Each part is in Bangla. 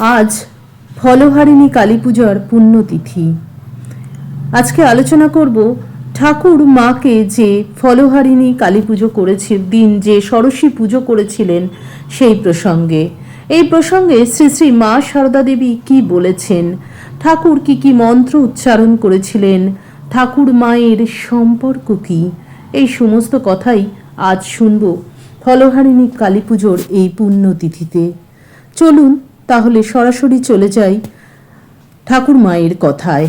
আজ ফলহারিণী কালী পূজার পুণ্যতিথি। আজকে আলোচনা করব ঠাকুর মাকে যে ফলহারিণী কালী পুজো করেছে, দিন যে সরস্বী পুজো করেছিলেন সেই প্রসঙ্গে। এই প্রসঙ্গে শ্রী শ্রী মা সারদা দেবী কি বলেছেন? ঠাকুর কি কি মন্ত্র উচ্চারণ করেছিলেন? ঠাকুর মায়ের সম্পর্ক কি? এই সমস্ত কথাই আজ শুনব ফলহারিণী কালী পুজোর এই পুণ্যতিথিতে। চলুন তাহলে সরাসরি চলে যাই ঠাকুর মায়ের কথায়।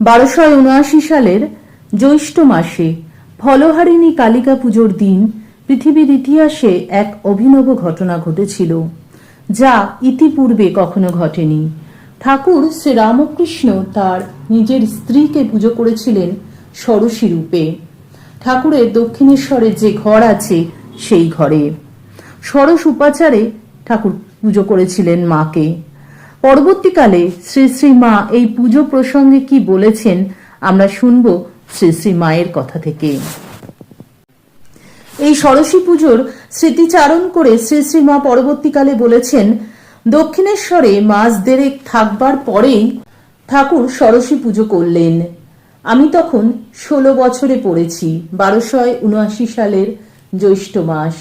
বারোশো উনআশি সালের জ্যৈষ্ঠ মাসে ফলহারিণী কালিকা পুজোর দিন পৃথিবীর ইতিহাসে এক অভিনব ঘটনা ঘটেছিল, যা ইতিপূর্বে কখনো ঘটেনি। ঠাকুর শ্রীরামকৃষ্ণ তার নিজের স্ত্রীকে পুজো করেছিলেন ষোড়শী রূপে। ঠাকুরের দক্ষিণেশ্বরে যে ঘর আছে সেই ঘরে। ষোড়শ উপাচারে ঠাকুর পুজো করেছিলেন মাকে। পরবর্তীকালে শ্রী শ্রী মা এই পুজো প্রসঙ্গে কি বলেছেন আমরা শুনব শ্রী শ্রী মায়ের কথা থেকে। এই ষোড়শী পুজোর স্মৃতিচারণ করে শ্রী শ্রী মা পরবর্তীকালে বলেছেন, দক্ষিণেশ্বরে মাস দেড়েক থাকবার পরেই ঠাকুর ষোড়শী পুজো করলেন। আমি তখন ষোলো বছরে পড়েছি বারোশয় উনআশি সালের জ্যৈষ্ঠ মাস।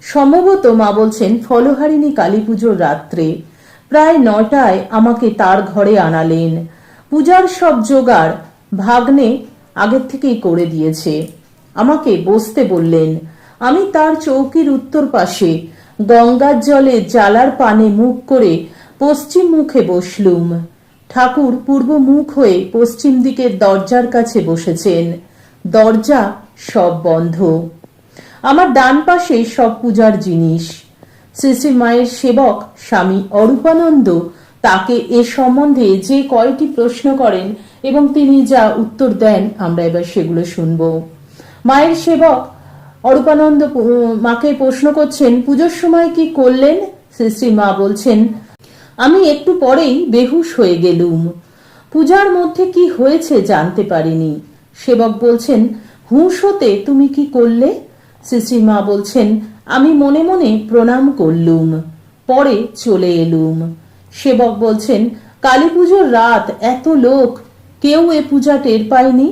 সম্ভবত মা বলছেন, ফলহারিণী কালী পুজোর রাত্রে প্রায় নটায় আমাকে তার ঘরে আনালেন। পূজার সব জোগাড় ভাগ্নে আগের থেকেই করে দিয়েছে। আমাকে বসতে বললেন, আমি তার চৌকির উত্তর পাশে গঙ্গার জলে জ্বালার পানে মুখ করে পশ্চিম মুখে বসলুম। ঠাকুর পূর্ব মুখ হয়ে পশ্চিম দিকের দরজার কাছে বসেছেন। দরজা সব বন্ধ। আমার ডান পাশে সব পূজার জিনিস। শ্রী শ্রী মায়ের সেবক স্বামী অরূপানন্দ তাকে এ সম্বন্ধে যে কয়টি প্রশ্ন করেন এবং তিনি যা উত্তর দেন, আমরা এবার সেগুলো শুনব। মায়ের সেবক অরূপানন্দ মাকে প্রশ্ন করছেন, পুজোর সময় কি করলেন? শ্রী শ্রী মা বলছেন, আমি একটু পরেই বেহুশ হয়ে গেলুম। পূজার মধ্যে কি হয়েছে জানতে পারিনি। সেবক বলছেন, হুঁশ হতে তুমি কি করলে? শ্রী শ্রী মা বলছেন, আমি মনে মনে প্রণাম করলুম, পরে চলে এলুম। সেবক বলছেন, কালী পুজোর রাত এত লোক, কেউ এ পূজা টের পায়নি?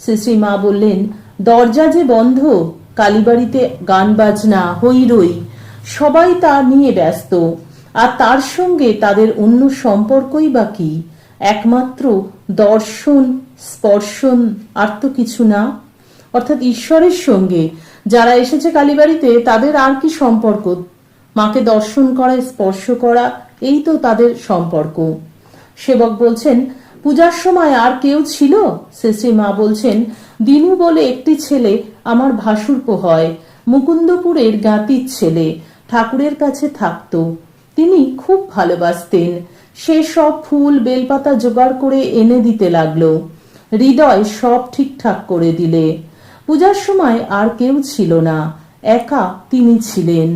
শ্রী শ্রী মা বললেন, দরজা যে বন্ধ, কালীবাড়িতে গান বাজনা হই রই সবাই তা নিয়ে ব্যস্ত, আর তার সঙ্গে তাদের অন্য সম্পর্কই বা কি? একমাত্র দর্শন, স্পর্শন, আর তো কিছু না? অর্থাৎ ঈশ্বরের সঙ্গে। যারা এসেছে কালীবাড়িতে, তাদের আর কি সম্পর্ক? মাকে দর্শন করা, স্পর্শ করা, এই তো তাদের সম্পর্ক। সেবক বলছেন, পূজার সময় আর কেউ ছিল? শ্রী মা বলছেন, দিনু বলে একটি ছেলে আমার ভাসুরপো হয়, মুকুন্দপুরের গাতির ছেলে, ঠাকুরের কাছে থাকতো। তিনি খুব ভালোবাসতেন। সে সব ফুল, বেলপাতা জোগাড় করে এনে দিতে লাগল। হৃদয় সব ঠিকঠাক করে দিলে। পূজার সময় আর কেউ ছিল না। একা তিনি ছিলেন।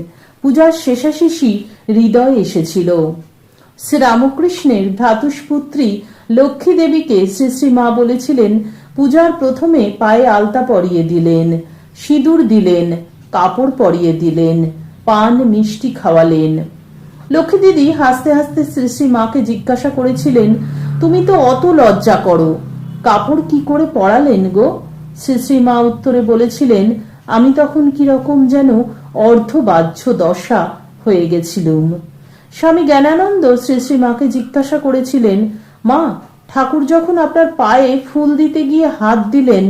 পূজার শেষাশেষি হৃদয় এসেছিল। শ্রীরামকৃষ্ণের ভ্রাতুষ্পুত্রী লক্ষ্মী দেবীকে শ্রী মা বলেছিলেন, পূজার প্রথমে পায়ে আলতা পরিয়ে দিলেন, সিঁদুর দিলেন, কাপড় পরিয়ে দিলেন, পান, মিষ্টি খাওয়ালেন। লক্ষ্মী দিদি হাসতে হাসতে শ্রী শ্রী মাকে জিজ্ঞাসা করেছিলেন, তুমি তো অত লজ্জা করো, কাপড় কি করে পরালেন গো? শ্রী শ্রী মা উত্তরে বলেছিলেন, আমি তখন কীরকম যেন অর্ধবাহ্য দশা হয়ে গেছিলুম। স্বামী জ্ঞানানন্দ শ্রী মাকে জিজ্ঞাসা করেছিলেন, মা, ঠাকুর যখন আপনার পায়ে ফুল দিতে গিয়ে হাত দিলেন,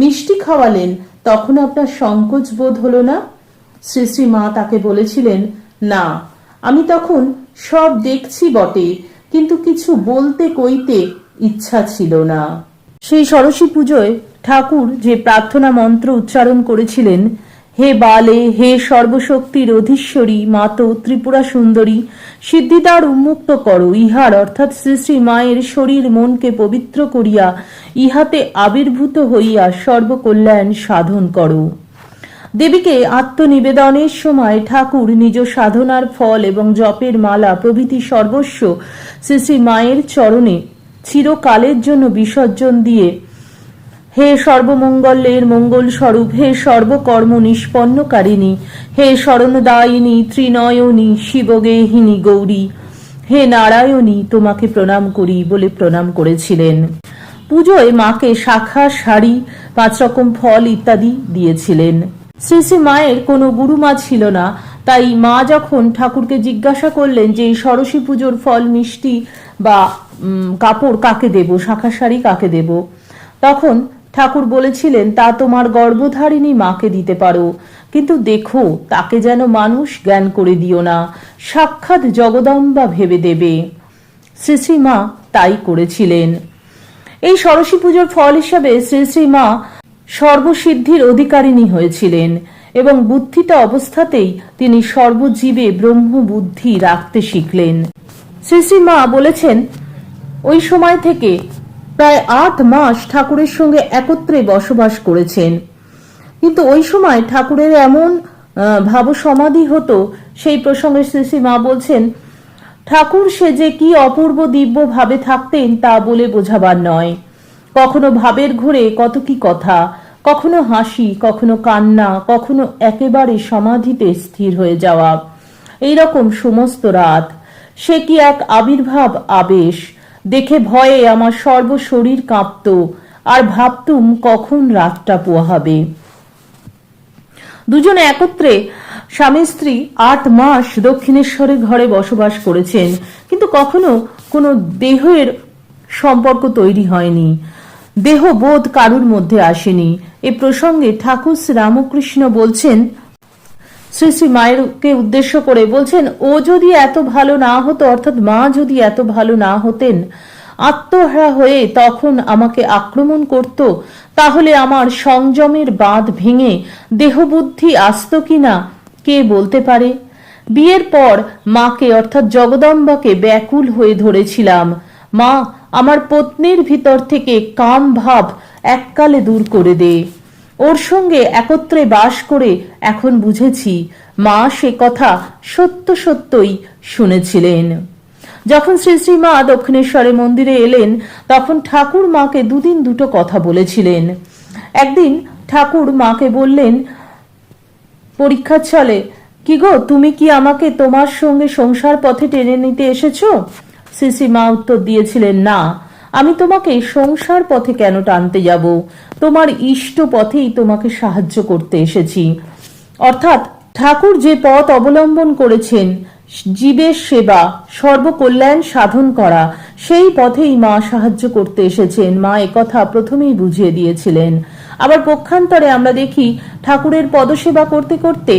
মিষ্টি খাওয়ালেন, তখন আপনার সংকোচ বোধ হলো না? শ্রী মা তাকে বলেছিলেন, না, আমি তখন সব দেখছি বটে, কিন্তু কিছু বলতে কইতে ইচ্ছা ছিল না। সেই সরস্বী পুজোয় ঠাকুর যে প্রার্থনা মন্ত্র উচ্চারণ করেছিলেন, হে বালে, হে সর্বশক্তির অধীশ্বরী মাত ত্রিপুরা সুন্দরী, সিদ্ধিদার উন্মুক্ত করো, ইহার অর্থাৎ শ্রী শ্রী মায়ের শরীর মনকে পবিত্র করিয়া ইহাতে আবির্ভূত হইয়া সর্বকল্যাণ সাধন করো। দেবীকে আত্মনিবেদনের সময় ঠাকুর নিজ সাধনার ফল এবং জপের মালা প্রভৃতি সর্বস্ব শ্রী শ্রী মায়ের চরণে চিরকালের জন্য বিসর্জন দিয়ে, হে সর্বমঙ্গলের মঙ্গল স্বরূপ হে সর্বকর্ম নিষ্পন্নকারিণী, হে শরণদায়িনী, ত্রিনয়নী, শিবগেহিনী গৌরী, হে নারায়ণী, তোমাকে প্রণাম করি বলে প্রণাম করেছিলেন। পুজোয় মাকে শাখা, শাড়ি, পাঁচ রকম ফল ইত্যাদি দিয়েছিলেন। শ্রী শ্রী মায়ের কোনো গুরুমা ছিল না, তাই মা যখন ঠাকুরকে জিজ্ঞাসা করলেন যে সরস্বী পুজোর ফল মিষ্টি বা কাপড় কাকে দেব? শাখা শাড়ি কাকে দেব? তখন ঠাকুর বলেছিলেন, তা তোমার গর্ভধারিণী মাকে দিতে পারো। কিন্তু দেখো, তাকে যেন মানুষ জ্ঞান করে দিও না। সাক্ষাৎ জগদম্বা ভেবে দেবে। শ্রী শ্রী মা তাই করেছিলেন। এই সরস্বী পুজোর ফল হিসাবে শ্রী শ্রী মা সর্বসিদ্ধির অধিকারিণী হয়েছিলেন এবং বুদ্ধিত অবস্থাতেই তিনি সর্বজীবে ব্রহ্ম বুদ্ধি রাখতে শিখলেন। শ্রী শ্রী মা বলেছেন ওই সময় থেকে প্রায় আট মাস ঠাকুরের সঙ্গে একত্রে বসবাস করেছেন। কিন্তু ওই সময় ঠাকুরের এমন ভাব সমাধি হতো, সেই প্রসঙ্গে শ্রী মা বলছেন, ঠাকুর সে যে কি অপূর্ব দিব্য ভাবে থাকতেন তা বলে বোঝাবার নয়। কখনো ভাবের ঘুরে কত কি কথা, কখনো হাসি, কখনো কান্না, কখনো একেবারে সমাধিতে স্থির হয়ে যাওয়া। এই রকম সমস্ত রাত। সে কি এক আবির্ভাব আবেশ দেখে ভয়ে আমার সর্বশরীর কাঁপত, আর ভাবতুম কখন রাতটা পোহাবে। দুজনে একত্রে স্বামী স্ত্রী আট মাস দক্ষিণেশ্বরের ঘরে বসবাস করেছেন, কিন্তু কখনো কোনো দেহের সম্পর্ক তৈরি হয়নি। দেহ বোধ কারুর মধ্যে আসেনি। এ প্রসঙ্গে ঠাকুর শ্রী রামকৃষ্ণ বলছেন শ্রী শ্রী মায়েরকে উদ্দেশ্য করে বলছেন, ও যদি এত ভালো না হতো, অর্থাৎ মা যদি এত ভালো না হতেন, আত্মহারা হয়ে তখন আমাকে আক্রমণ করত, তাহলে আমার সংযমের বাঁধ ভেঙে দেহবুদ্ধি আসতো কিনা, কে বলতে পারে? বিয়ের পর মাকে, অর্থাৎ জগদম্বাকে, ব্যাকুল হয়ে ধরেছিলাম। মা, আমার পত্নীর ভিতর থেকে কাম ভাব এককালে দূর করে দে। ওর সঙ্গে একত্রে বাস করে এখন বুঝেছি মা সে কথা সত্য সত্যই শুনেছিলেন। যখন শ্রী শ্রী মা দক্ষিণেশ্বরে মন্দিরে এলেন, তখন ঠাকুর মাকে দুদিন দুটো কথা বলেছিলেন। একদিন ঠাকুর মাকে বললেন, পরীক্ষার চলে কি গো, তুমি কি আমাকে তোমার সঙ্গে সংসার পথে টেনে নিতে এসেছ? শ্রী মা উত্তর দিয়েছিলেন, না। আমি তোমাকে সংসার পথে কেন টানতে যাব? তোমার ইষ্ট পথেই তোমাকে সাহায্য করতে এসেছি। অর্থাৎ ঠাকুর যে পথ অবলম্বন করেছেন, জীবের সেবা, সর্বকল্যাণ সাধন করা, সেই পথেই মা সাহায্য করতে এসেছেন। মা একথা প্রথমেই বুঝিয়ে দিয়েছিলেন। আবার পক্ষান্তরে আমরা দেখি ঠাকুরের পদসেবা করতে করতে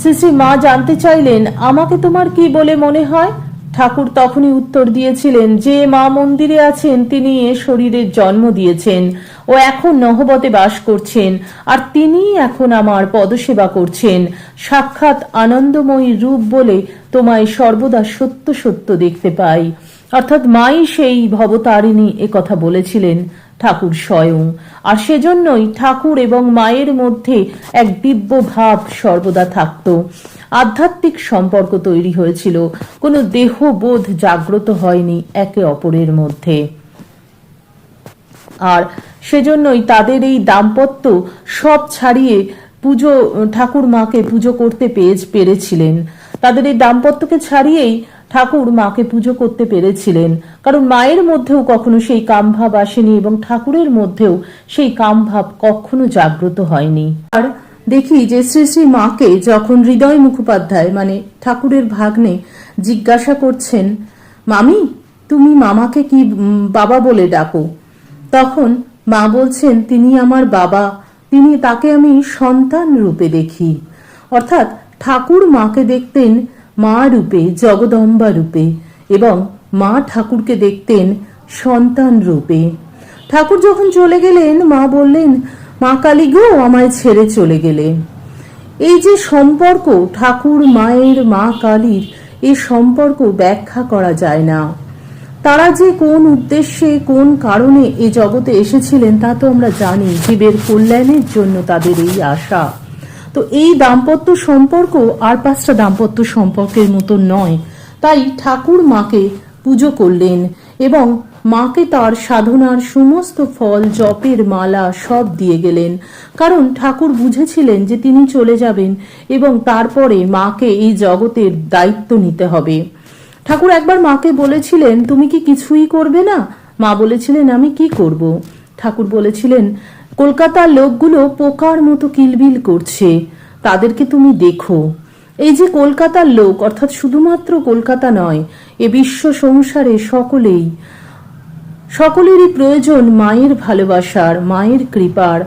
শ্রী শ্রী মা জানতে চাইলেন, আমাকে তোমার কি বলে মনে হয়? ঠাকুর তখনই উত্তর দিয়েছিলেন, যে মা মন্দিরে আছেন, তিনি এ শরীরের জন্ম দিয়েছেন ও এখন নহবতে বাস করছেন, আর তিনি এখন আমার পদসেবা করছেন। সাক্ষাৎ আনন্দময়ী রূপ বলে তোমায় সর্বদা সত্য সত্য দেখতে পাই। অর্থাৎ মাই সেই ভবতারিণী কথা বলেছিলেন। ঠাকুর স্বয়ং। আর সেজন্যই ঠাকুর এবং মায়ের মধ্যে এক দিব্য ভাব সর্বদা থাকত। আধ্যাত্মিক সম্পর্ক তৈরি হয়েছিল। কোনো দেহবোধ জাগ্রত হয়নি একে অপরের মধ্যে। আর সেজন্যই তাদের এই দাম্পত্য সব ছাড়িয়ে পুজো, ঠাকুর মাকে পুজো করতে পেয়ে পেরেছিলেন। তাদের এই দাম্পত্যকে ছাড়িয়েই ঠাকুর মাকে পুজো করতে পেরেছিলেন। কারণ মায়ের মধ্যেও কখনো সেই কামভাব আসেনি এবং ঠাকুরের মধ্যেও সেই কামভাব কখনো জাগ্রত হয়নি। আর দেখি যে শ্রী শ্রী মাকে যখন হৃদয় মুখোপাধ্যায় মানে ঠাকুরের ভাগ্নে জিজ্ঞাসা করছেন, মামি, তুমি মামাকে কি বাবা বলে ডাকো? তখন মা বলছেন, তিনি আমার বাবা, তিনি তাকে আমি সন্তান রূপে দেখি। অর্থাৎ ঠাকুর মাকে দেখতেন মা রূপে, জগদম্বা রূপে এবং মা ঠাকুরকে দেখতেন সন্তান রূপে। ঠাকুর যখন চলে গেলেন, মা বললেন, মা কালী গো আমায় ছেড়ে চলে গেলে। এই যে সম্পর্ক, ঠাকুর মায়ের মা কালীর, এ সম্পর্ক ব্যাখ্যা করা যায় না। তারা যে কোন উদ্দেশ্যে, কোন কারণে এ জগতে এসেছিলেন তা তো আমরা জানি। জীবের কল্যাণের জন্য তাদের এই আশা। তো এই দাম্পত্য সম্পর্ক আর পাঁচটা দাম্পত্য সম্পর্কের মতো নয়। তাই ঠাকুর মাকে পুজো করলেন এবং মাকে তার সাধনার সমস্ত ফল, জপের মালা সব দিয়ে গেলেন। কারণ ঠাকুর বুঝেছিলেন যে তিনি চলে যাবেন এবং তারপরে মাকে এই জগতের দায়িত্ব নিতে হবে। ঠাকুর একবার মাকে বলেছিলেন, তুমি কি কিছুই করবে না? মা বলেছিলেন, আমি কি করব? ঠাকুর বলেছিলেন কলকাতার লোকগুলো পোকার মতো কিলবিল করছে। তাদেরকে তুমি দেখো। এই যে কলকাতার লোক, অর্থাৎ শুধুমাত্র কলকাতা নয়, এ বিশ্ব সংসারে সকলেই, সকলেরই প্রয়োজন মায়ের ভালোবাসার, মায়ের কৃপার।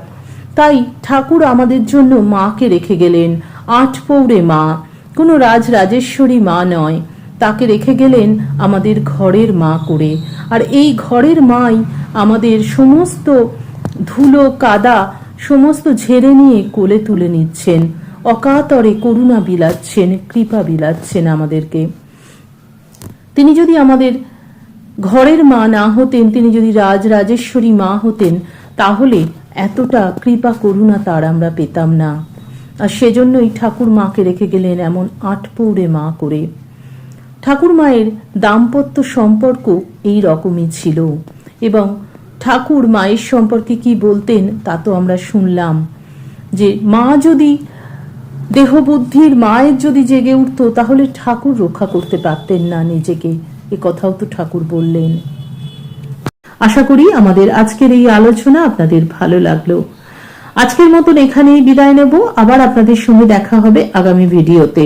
তাই ঠাকুর আমাদের জন্য মাকে রেখে গেলেন, আট পৌরে মা। কোনো রাজ রাজেশ্বরী মা নয়, তাকে রেখে গেলেন আমাদের ঘরের মা করে। আর এই ঘরের মাই আমাদের সমস্ত ধুলো, কাদা সমস্ত ঝেড়ে নিয়ে কোলে তুলে নিচ্ছেন। অকাতরে করুণা বিলাচ্ছেন, কৃপা বিলাচ্ছেন আমাদেরকে। তিনি যদি আমাদের ঘরের মা না হতেন, তিনি যদি রাজ রাজেশ্বরী মা হতেন, তাহলে এতটা কৃপা করুণা তার আমরা পেতাম না। আর সেজন্যই ঠাকুর মাকে রেখে গেলেন এমন আটপৌরে মা করে। ঠাকুর মায়ের দাম্পত্য সম্পর্ক এই রকমই ছিল। এবং ঠাকুর মায়ের সম্পর্কে কি বলতেন, তা তো আমরা শুনলাম। যে মা যদি দেহবুদ্ধির মায়ের যদি জেগে উঠতো, তাহলে ঠাকুর রক্ষা করতে পারতেন না নিজেকে। এ কথাও তো ঠাকুর বললেন। আশা করি আমাদের আজকের এই আলোচনা আপনাদের ভালো লাগল। আজকের মতন এখানেই বিদায় নেব। আবার আপনাদের সঙ্গে দেখা হবে আগামী ভিডিওতে।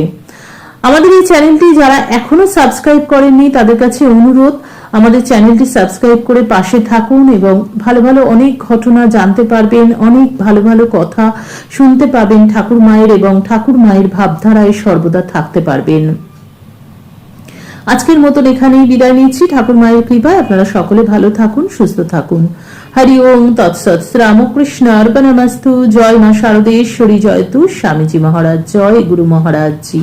আমাদের এই চ্যানেলটি যারা এখনও সাবস্ক্রাইব করেননি, তাদের কাছে অনুরোধ আমাদের চ্যানেলটি সাবস্ক্রাইব করে পাশে থাকুন এবং ভালো ভালো অনেক ঘটনা জানতে পারবেন, অনেক ভালো ভালো কথা শুনতে পাবেন ঠাকুর মায়ের এবং ঠাকুর মায়ের ভাবধারায় সর্বদা থাকতে পারবেন। আজকের মতন এখানেই বিদায় নিচ্ছি। ঠাকুর মায়ের কৃপায় আপনারা সকলে ভালো থাকুন, সুস্থ থাকুন। হরি ওম, তৎসৎ রামকৃষ্ণ অর্পণমস্তু। জয় মা শারদেশ্বরী, জয় তু স্বামীজি মহারাজ। জয় গুরু মহারাজ জি